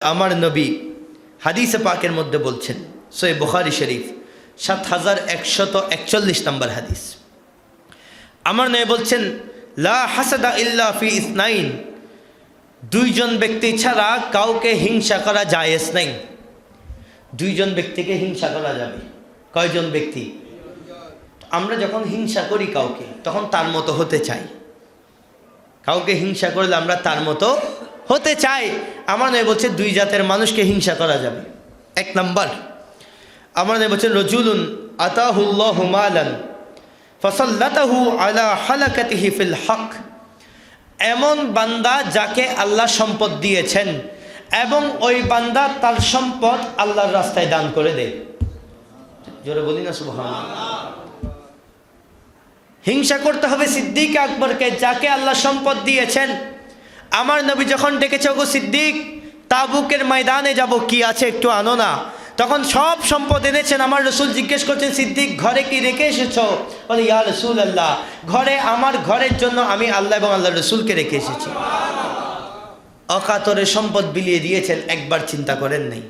আমার নবী হাদিসে পাকের মধ্যে বলছেন সোয়ে বুখারি শরীফ সাত হাজার একশত একচল্লিশ নম্বর হাদিস। আমার নয় বলছেন, লা হাসাদা ইল্লা ফি ইসনাইন, দুইজন ব্যক্তি ছাড়া কাউকে হিংসা করা জায়েজ নাই। দুইজন ব্যক্তিকে হিংসা করা যাবে। কয়জন ব্যক্তি? আমরা যখন হিংসা করি কাউকে, তখন তার মতো হতে চাই। কাউকে হিংসা করলে আমরা তার মতো হতে চাই আমার নয় বলছে, দুই জাতের মানুষকে হিংসা করা যাবে। এক নম্বর, আমার নয় বলছে, রজুলুন আতাহুল্লাহ মালান ফসল্লাতাহু আলা হালাকাতিহি ফিল হক। এমন বান্দা যাকে আল্লাহ সম্পদ দিয়েছেন এবং ওই বান্দা তার সম্পদ আল্লাহর রাস্তায় দান করে দেয়। জোরে বলি না সুবহান হিংসা করতে হবে সিদ্দিক আকবরকে, যাকে আল্লাহ সম্পদ দিয়েছেন আমার নবী যখন ডেকেছে, ওগো সিদ্দিক, তাবুকের ময়দানে যাব, কি আছে একটু আনো না। তখন সব সম্পদ এনেছেন। আমার রসুল জিজ্ঞেস করছেন, সিদ্দিক, ঘরে কি রেখে এসেছ? বলে, ইয়া রসুল আল্লাহ ঘরে, আমার ঘরের জন্য আমি আল্লাহ এবং আল্লাহ রসুলকে রেখে এসেছি। অকাতরে সম্পদ বিলিয়ে দিয়েছেন, একবার চিন্তা করেন নাই।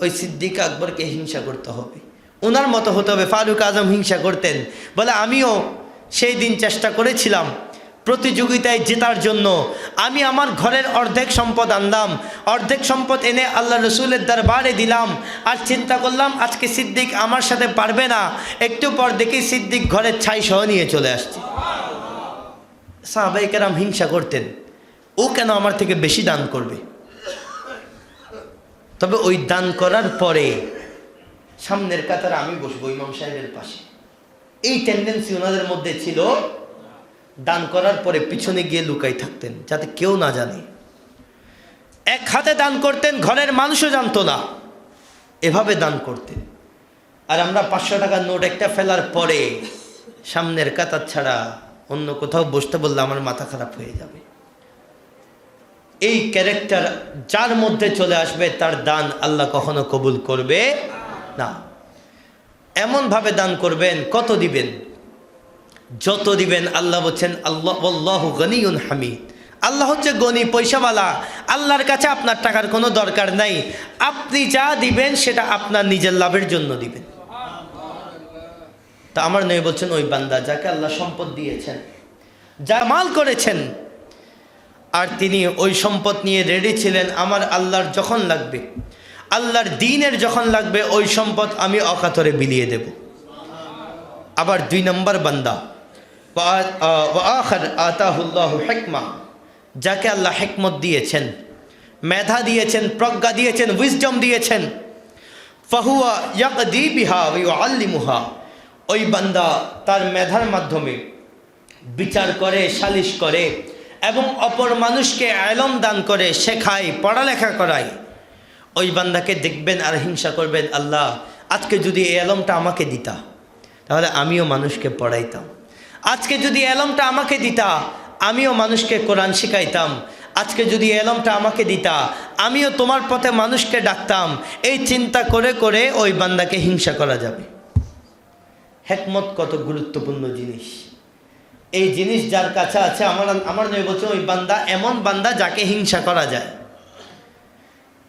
ওই সিদ্দিক আকবরকে হিংসা করতে হবে। ওনার মতো হতে হবে, ফারুক আজম হিংসা করতেন। বলে, আমিও সেই দিন চেষ্টা করেছিলাম প্রতিযোগিতায় জেতার জন্য আমি আমার ঘরের অর্ধেক সম্পদ আনলাম, অর্ধেক সম্পদ এনে আল্লাহ রসুলের দরবারে দিলাম। আর চিন্তা করলাম, আজকে সিদ্দিক আমার সাথে পারবে না। একটু পর দেখি সিদ্দিক ঘরের ছাই সহ নিয়ে চলে আসছে। সাহাবাইকেরাম হিংসা করতেন, ও কেন আমার থেকে বেশি দান করবে? তবে ওই দান করার পরে সামনের কাতারে আমি বসবো ইমাম সাহেবের পাশে। এই টেন্ডেন্সি ওনাদের মধ্যে ছিল দান করার পরে পিছনে গিয়ে লুকাই থাকতেন, যাতে কেউ না জানে। এক হাতে দান করতেন, ঘরের মানুষও জানতো না। এভাবে দান করতেন। আর আমরা পাঁচশো টাকার নোট একটা ফেলার পরে সামনের কাতার ছাড়া অন্য কোথাও বসতে বললে আমার মাথা খারাপ হয়ে যাবে। এই ক্যারেক্টার যার মধ্যে চলে আসবে, তার দান আল্লাহ কখনো কবুল করবে না। এমনভাবে দান করবেন, কত দিবেন? যত দিবেন, আল্লাহ বলছেন, আল্লাহ আল্লাহ গনিউন হামিদ। আল্লাহ হচ্ছে গনি, পয়সাওয়ালা। আল্লাহর কাছে আপনার টাকার কোনো দরকার নাই। আপনি যা দিবেন, সেটা আপনার নিজের লাভের জন্য দিবেন। তা আমার নয় বলছেন, ওই বান্দা যাকে আল্লাহ সম্পদ দিয়েছেন, যা মাল করেছেন, আর তিনি ওই সম্পদ নিয়ে রেডি ছিলেন, আমার আল্লাহর যখন লাগবে, আল্লাহর দিনের যখন লাগবে, ওই সম্পদ আমি অকাতরে বিলিয়ে দেব। আবার দুই নম্বর বান্দা আতাহুল্লাহ হেকমা, যাকে আল্লাহ হেকমত দিয়েছেন, মেধা দিয়েছেন, প্রজ্ঞা দিয়েছেন উইজডম দিয়েছেন। ফাহুয়া ইয়াক দি বিহা আল্লিমুহা ওই বান্দা তার মেধার মাধ্যমে বিচার করে, সালিশ করে এবং অপর মানুষকে আলম দান করে, শেখায়, পড়ালেখা করায়। ওই বান্দাকে দেখবেন আর হিংসা করবেন, আল্লাহ, আজকে যদি এই আলমটা আমাকে দিতা, তাহলে আমিও মানুষকে পড়াইতাম। আজকে যদি এলমটা আমাকে দিতা, আমিও মানুষকে কোরআন শিখাইতাম। আজকে যদি এলমটা আমাকে দিতা, আমিও তোমার পথে মানুষকে ডাকতাম। এই চিন্তা করে করে ওই বান্দাকে হিংসা করা যাবে। হেকমত কত গুরুত্বপূর্ণ জিনিস। এই জিনিস যার কাছে আছে, আমার আমার নয়, বলছে ওই বান্দা, এমন বান্দা যাকে হিংসা করা যায়।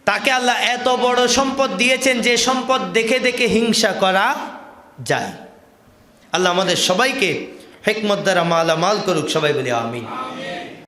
তাকে আল্লাহ এত বড় সম্পদ দিয়েছেন যে সম্পদ দেখে দেখে হিংসা করা যায়। আল্লাহ আমাদের সবাইকে হেকমত দ্বারা মালা মাল করুক সবাই বলি আমিন।